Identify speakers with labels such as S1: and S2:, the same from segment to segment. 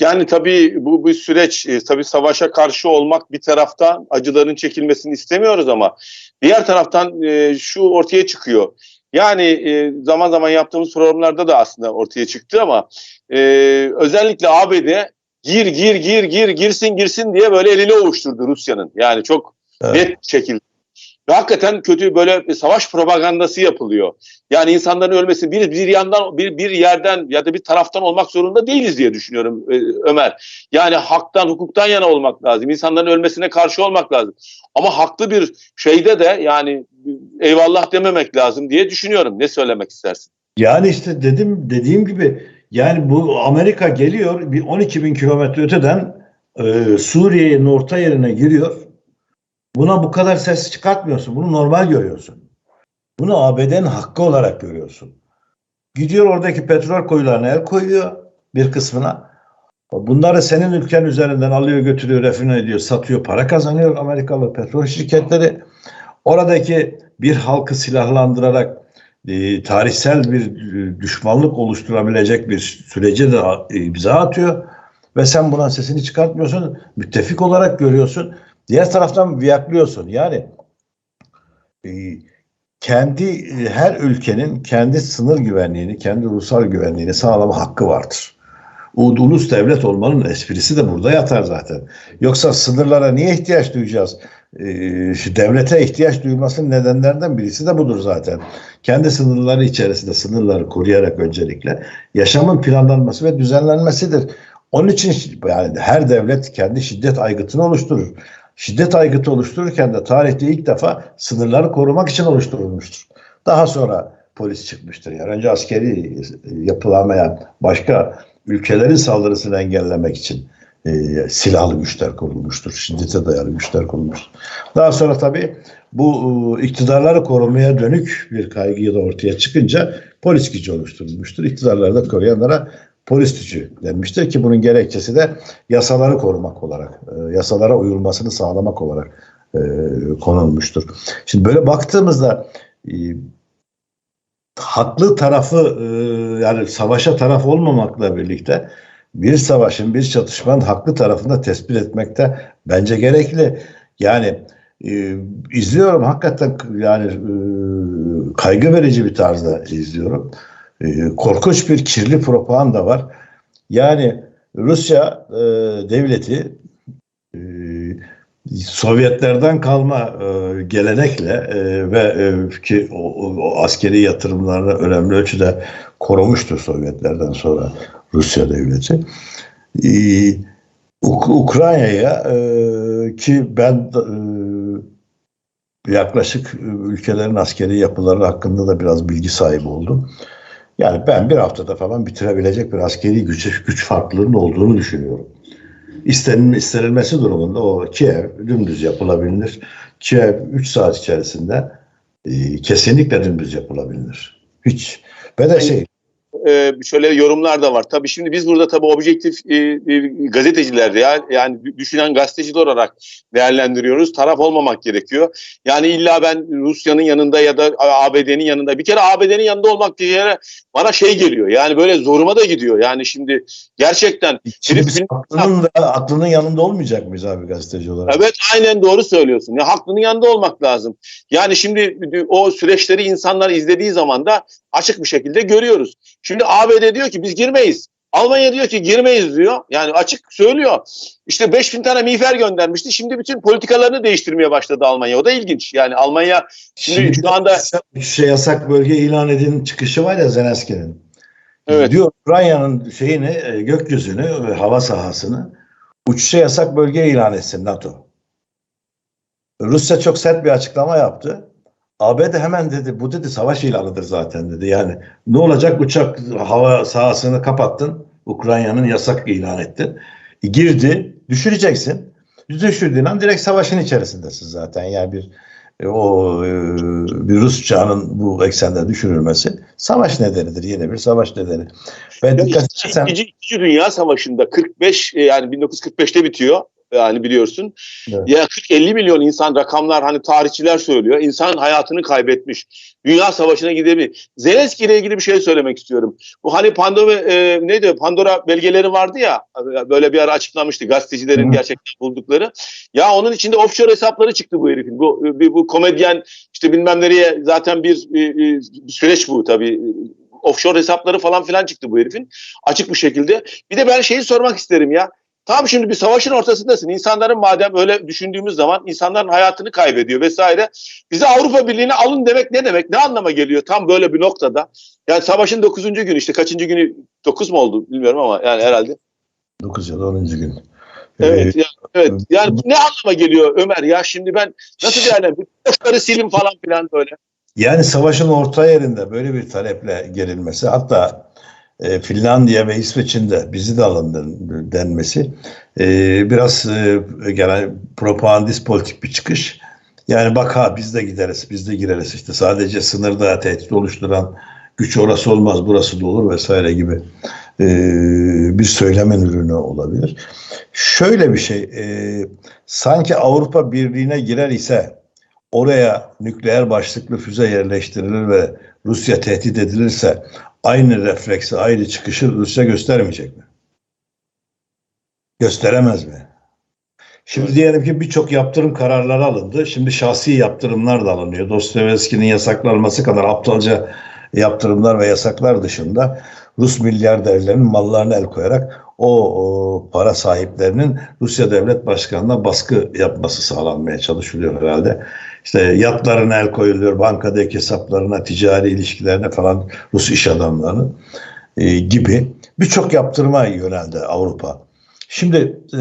S1: Yani tabii bu bir süreç. E, tabii savaşa karşı olmak bir taraftan acıların çekilmesini istemiyoruz ama diğer taraftan e, şu ortaya çıkıyor. Yani e, zaman zaman yaptığımız programlarda da aslında ortaya çıktı ama e, özellikle ABD gir gir gir gir girsin girsin diye böyle elini ovuşturdu Rusya'nın. Yani çok
S2: Evet.
S1: net şekilde. Ve hakikaten kötü böyle savaş propagandası yapılıyor. Yani insanların ölmesi bir bir yandan bir bir yerden ya da bir taraftan olmak zorunda değiliz diye düşünüyorum e, Ömer. Yani haktan hukuktan yana olmak lazım. İnsanların ölmesine karşı olmak lazım. Ama haklı bir şeyde de yani eyvallah dememek lazım diye düşünüyorum. Ne söylemek istersin?
S2: Yani işte dedim dediğim gibi yani bu Amerika geliyor bir 12 bin kilometre öteden e, Suriye'nin orta yerine giriyor. Buna bu kadar ses çıkartmıyorsun. Bunu normal görüyorsun. Bunu ABD'nin hakkı olarak görüyorsun. Gidiyor oradaki petrol kuyularına el koyuyor bir kısmına. Bunları senin ülken üzerinden alıyor götürüyor refine ediyor satıyor para kazanıyor Amerikalı petrol şirketleri. Oradaki bir halkı silahlandırarak e, tarihsel bir e, düşmanlık oluşturabilecek bir sürece de a- imza atıyor ve sen buna sesini çıkartmıyorsun müttefik olarak görüyorsun diğer taraftan viyaklıyorsun yani e, kendi her ülkenin kendi sınır güvenliğini kendi ulusal güvenliğini sağlama hakkı vardır. Ulus devlet olmanın esprisi de burada yatar zaten. Yoksa sınırlara niye ihtiyaç duyacağız? Ee, devlete ihtiyaç duymasının nedenlerinden birisi de budur zaten. Kendi sınırları içerisinde sınırları koruyarak öncelikle yaşamın planlanması ve düzenlenmesidir. Onun için yani her devlet kendi şiddet aygıtını oluşturur. Şiddet aygıtı oluştururken de tarihte ilk defa sınırları korumak için oluşturulmuştur. Daha sonra polis çıkmıştır. Yani önce askeri yapılamayan başka ülkelerin saldırısını engellemek için e, silahlı güçler kurulmuştur. Şiddete dayalı güçler kurulmuştur. Daha sonra tabii bu e, iktidarları korumaya dönük bir kaygıyı da ortaya çıkınca polis gücü oluşturulmuştur. İktidarları da koruyanlara polis gücü denmiştir ki bunun gerekçesi de yasaları korumak olarak, e, yasalara uyulmasını sağlamak olarak e, konulmuştur. Şimdi böyle baktığımızda e, haklı tarafı e, yani savaşa taraf olmamakla birlikte bir savaşın bir çatışmanın haklı tarafını da tespit etmekte bence gerekli. Yani e, izliyorum hakikaten yani e, kaygı verici bir tarzda izliyorum. E, korkunç bir kirli propaganda var. Yani Rusya e, devleti e, Sovyetlerden kalma e, gelenekle e, ve ki o, askeri yatırımlarını önemli ölçüde korumuştur Sovyetlerden sonra Rusya devleti. Uk- Ukrayna'ya ki ben yaklaşık ülkelerin askeri yapıları hakkında da biraz bilgi sahibi oldum. Yani ben bir haftada falan bitirebilecek bir askeri güç, güç farklılığının olduğunu düşünüyorum. İstenin, istenilmesi durumunda o Kiev dümdüz yapılabilir. Kiev 3 saat içerisinde e, kesinlikle dümdüz yapılabilir. Hiç. Ve de şey
S1: e, şöyle yorumlar da var. Tabii şimdi biz burada tabii objektif e, e, gazeteciler ya yani düşünen gazeteciler olarak değerlendiriyoruz. Taraf olmamak gerekiyor. Yani illa ben Rusya'nın yanında ya da ABD'nin yanında bir kere ABD'nin yanında olmak diye yere bana şey geliyor. Yani böyle zoruma da gidiyor. Yani şimdi gerçekten
S2: şimdi biz aklının, da, aklının yanında olmayacak mıyız abi gazeteci olarak?
S1: Evet aynen doğru söylüyorsun. Ya haklının yanında olmak lazım. Yani şimdi o süreçleri insanlar izlediği zaman da açık bir şekilde görüyoruz. Şimdi ABD diyor ki biz girmeyiz. Almanya diyor ki girmeyiz diyor. Yani açık söylüyor. İşte 5000 tane miğfer göndermişti. Şimdi bütün politikalarını değiştirmeye başladı Almanya. O da ilginç. Yani Almanya şimdi şu anda
S2: şey yasak bölge ilan edin çıkışı var ya Zelenski'nin.
S1: Evet.
S2: Diyor Ukrayna'nın şeyini, e, gökyüzünü hava sahasını uçuşa yasak bölge ilan etsin NATO. Rusya çok sert bir açıklama yaptı. ABD hemen dedi bu dedi savaş ilanıdır zaten dedi. Yani ne olacak uçak hava sahasını kapattın. Ukrayna'nın yasak ilan ettin. E, girdi düşüreceksin. Düşürdüğün an direkt savaşın içerisindesin zaten. Yani bir e, o e, bir Rus uçağının bu eksende düşürülmesi savaş nedenidir. Yine bir savaş nedeni. Ben dikkat edersen
S1: İkinci, İkinci Dünya Savaşı'nda 45 e, yani 1945'te bitiyor. Yani biliyorsun.
S2: Evet.
S1: Ya 40-50 milyon insan rakamlar hani tarihçiler söylüyor. İnsan hayatını kaybetmiş. Dünya savaşına gidebilir. Zelenski ile ilgili bir şey söylemek istiyorum. Bu hani Pandora e, neydi Pandora belgeleri vardı ya böyle bir ara açıklamıştı gazetecilerin
S2: Hı.
S1: gerçekten buldukları. Ya onun içinde offshore hesapları çıktı bu herifin. Bu, bu, bu komedyen işte bilmem nereye zaten bir, bir, bir süreç bu tabii. Offshore hesapları falan filan çıktı bu herifin. Açık bir şekilde. Bir de ben şeyi sormak isterim ya. Tam şimdi bir savaşın ortasındasın. İnsanların madem öyle düşündüğümüz zaman insanların hayatını kaybediyor vesaire. Bize Avrupa Birliği'ne alın demek ne demek? Ne anlama geliyor tam böyle bir noktada? Yani savaşın 9. günü işte kaçıncı günü 9 mu oldu bilmiyorum ama yani herhalde.
S2: 9 ya da 10. gün.
S1: Evet,
S2: Ee,
S1: yani, evet. Yani bu ne anlama geliyor Ömer ya şimdi ben nasıl yani boşları silin falan filan böyle.
S2: Yani savaşın orta yerinde böyle bir taleple gelinmesi hatta e, Finlandiya ve İsveç'in de bizi de alın den- denmesi e, biraz e, genel propagandist politik bir çıkış. Yani bak ha biz de gideriz, biz de gireriz işte sadece sınırda tehdit oluşturan güç orası olmaz, burası da olur vesaire gibi e, bir söylemen ürünü olabilir. Şöyle bir şey, e, sanki Avrupa Birliği'ne girer ise oraya nükleer başlıklı füze yerleştirilir ve Rusya tehdit edilirse aynı refleksi, aynı çıkışı Rusya göstermeyecek mi? Gösteremez mi? Şimdi diyelim ki birçok yaptırım kararları alındı. Şimdi şahsi yaptırımlar da alınıyor. Dostoyevski'nin yasaklanması kadar aptalca yaptırımlar ve yasaklar dışında Rus milyarderlerinin mallarına el koyarak o, para sahiplerinin Rusya Devlet Başkanı'na baskı yapması sağlanmaya çalışılıyor herhalde. İşte yatlarına el koyuluyor, bankadaki hesaplarına, ticari ilişkilerine falan Rus iş adamlarının e, gibi birçok yaptırıma yöneldi Avrupa. Şimdi e,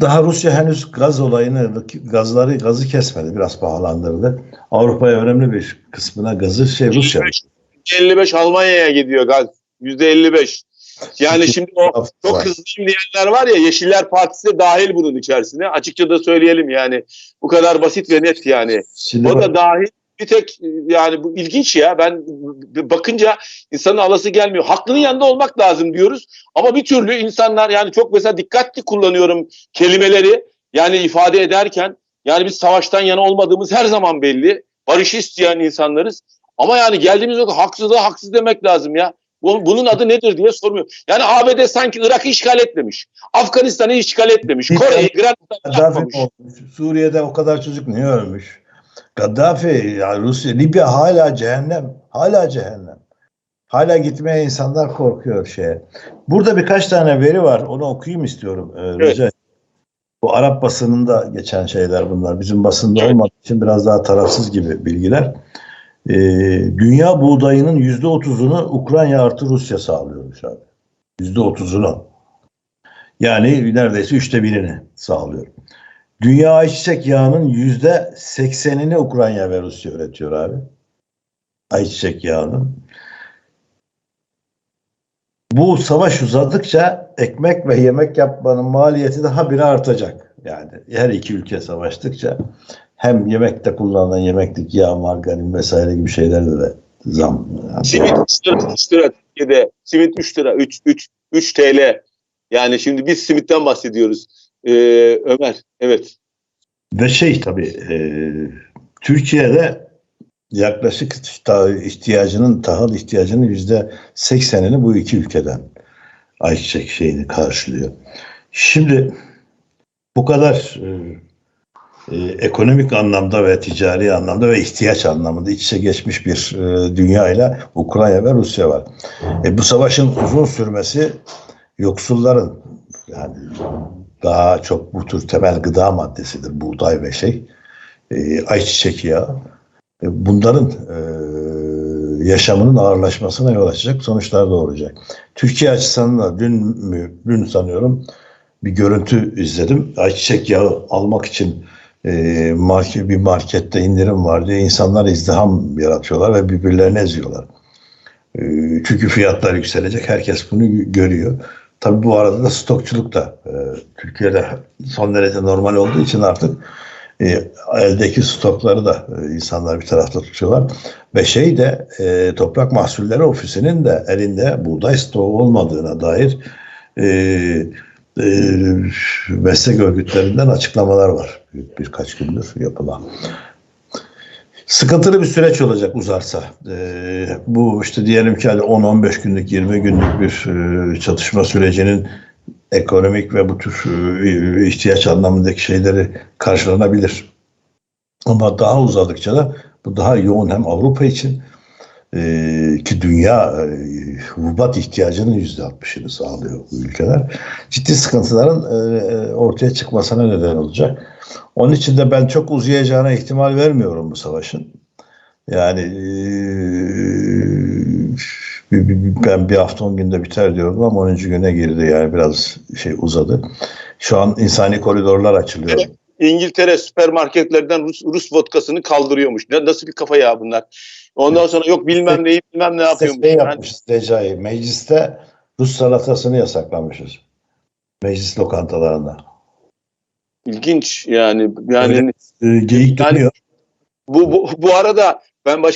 S2: daha Rusya henüz gaz olayını, gazları gazı kesmedi, biraz pahalandırdı. Avrupa'ya önemli bir kısmına gazı şey Rusya.
S1: 55 Almanya'ya gidiyor gaz. %55. Yani şimdi o çok
S2: Var.
S1: hızlıyım diyenler var ya Yeşiller Partisi de dahil bunun içerisine. Açıkça da söyleyelim yani. Bu kadar basit ve net yani.
S2: Şimdi
S1: O da dahil. Bir tek yani bu ilginç ya. Ben bakınca insanın alası gelmiyor. Haklının yanında olmak lazım diyoruz. Ama bir türlü insanlar yani çok mesela dikkatli kullanıyorum kelimeleri. Yani ifade ederken yani biz savaştan yana olmadığımız her zaman belli. Barışı isteyen insanlarız. Ama yani geldiğimiz nokta haksızlığa haksız demek lazım ya. Bu- Bunun adı nedir diye sormuyor. Yani ABD sanki Irak'ı işgal etmemiş. Afganistan'ı işgal etmemiş. Kore'yi,
S2: Gaddafi? Suriye'de o kadar çocuk niye ölmüş? Gaddafi, ya Rusya, Libya hala cehennem. Hala cehennem. Hala gitmeye insanlar korkuyor şeye. Burada birkaç tane veri var. Onu okuyayım istiyorum. Ee,
S1: Evet.
S2: Bu Arap basınında geçen şeyler bunlar. Bizim basında
S1: Evet.
S2: olmadığı için biraz daha tarafsız gibi bilgiler. Ee, dünya buğdayının yüzde otuzunu Ukrayna artı Rusya sağlıyormuş abi. Yüzde otuzunu. Yani neredeyse üçte birini sağlıyor. Dünya ayçiçek yağının yüzde seksenini Ukrayna ve Rusya üretiyor abi. Ayçiçek yağının. Bu savaş uzadıkça ekmek ve yemek yapmanın maliyeti daha bir artacak. Yani her iki ülke savaştıkça hem yemekte kullanılan yemeklik yağ, margarin vesaire gibi şeylerde de zam.
S1: Simit 3 lira, 3 lira Türkiye'de. Simit 3 lira. 3, 3, 3 TL. Yani şimdi biz simitten bahsediyoruz. Ee, Ömer. Evet.
S2: Ve şey tabii e, Türkiye'de yaklaşık ihtiyacının tahıl ihtiyacının yüzde seksenini bu iki ülkeden ayçiçek şeyini karşılıyor. Şimdi bu kadar e, e, ekonomik anlamda ve ticari anlamda ve ihtiyaç anlamında iç içe geçmiş bir e, dünya ile Ukrayna ve Rusya var. E, bu savaşın uzun sürmesi yoksulların yani daha çok bu tür temel gıda maddesidir buğday ve şey e, ayçiçek yağı. E, bunların e, yaşamının ağırlaşmasına yol açacak sonuçlar doğuracak. Türkiye açısından da dün dün sanıyorum bir görüntü izledim. Ayçiçek yağı almak için e, market, bir markette indirim var diye insanlar izdiham yaratıyorlar ve birbirlerini eziyorlar. E, çünkü fiyatlar yükselecek. Herkes bunu görüyor. Tabii bu arada da stokçuluk da e, Türkiye'de son derece normal olduğu için artık e, eldeki stokları da e, insanlar bir tarafta tutuyorlar. Ve şey de e, Toprak Mahsulleri Ofisi'nin de elinde buğday stoğu olmadığına dair e, e, meslek örgütlerinden açıklamalar var. Bir, birkaç gündür yapılan. Sıkıntılı bir süreç olacak uzarsa. E, bu işte diyelim ki hadi 10-15 günlük, 20 günlük bir e, çatışma sürecinin ekonomik ve bu tür e, ihtiyaç anlamındaki şeyleri karşılanabilir. Ama daha uzadıkça da bu daha yoğun hem Avrupa için e, ki dünya e, hububat ihtiyacının yüzde altmışını sağlıyor bu ülkeler. Ciddi sıkıntıların e, e, ortaya çıkmasına neden olacak. Onun için de ben çok uzayacağına ihtimal vermiyorum bu savaşın. Yani e, ben bir hafta on günde biter diyordum ama 10. güne girdi yani biraz şey uzadı. Şu an insani koridorlar açılıyor.
S1: İngiltere süpermarketlerden Rus, Rus vodkasını kaldırıyormuş. Ne, nasıl bir kafa ya bunlar? Ondan sonra yok bilmem neyi bilmem ne yapıyormuş.
S2: Şey yapmışız Recai. Mecliste Rus salatasını yasaklamışız. Meclis lokantalarında.
S1: ilginç yani yani
S2: Öyle. E, geyik
S1: Yani-
S2: dönüyor.
S1: bu, bu bu arada ben başka